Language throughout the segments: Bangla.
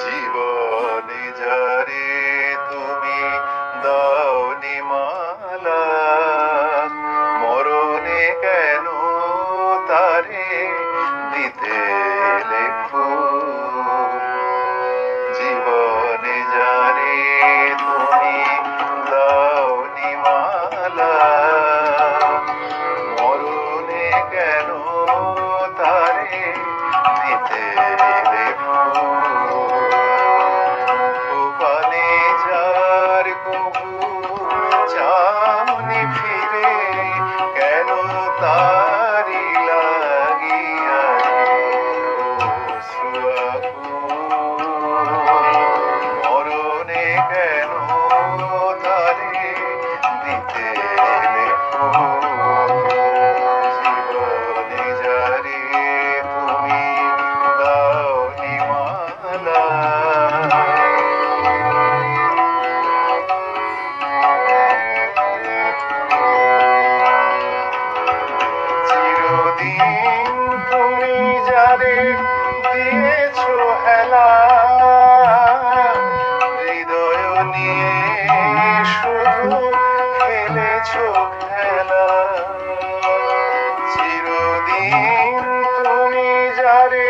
জীবনে যারে তুমি দাওনি মরণে কেন তারে দিতে শুধু খেলা। চিরদিন তুমি জারি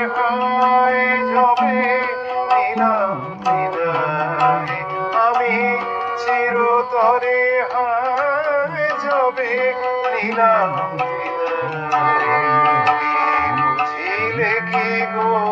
তরে হায় যাবে নীলা বুঝিলে কি গো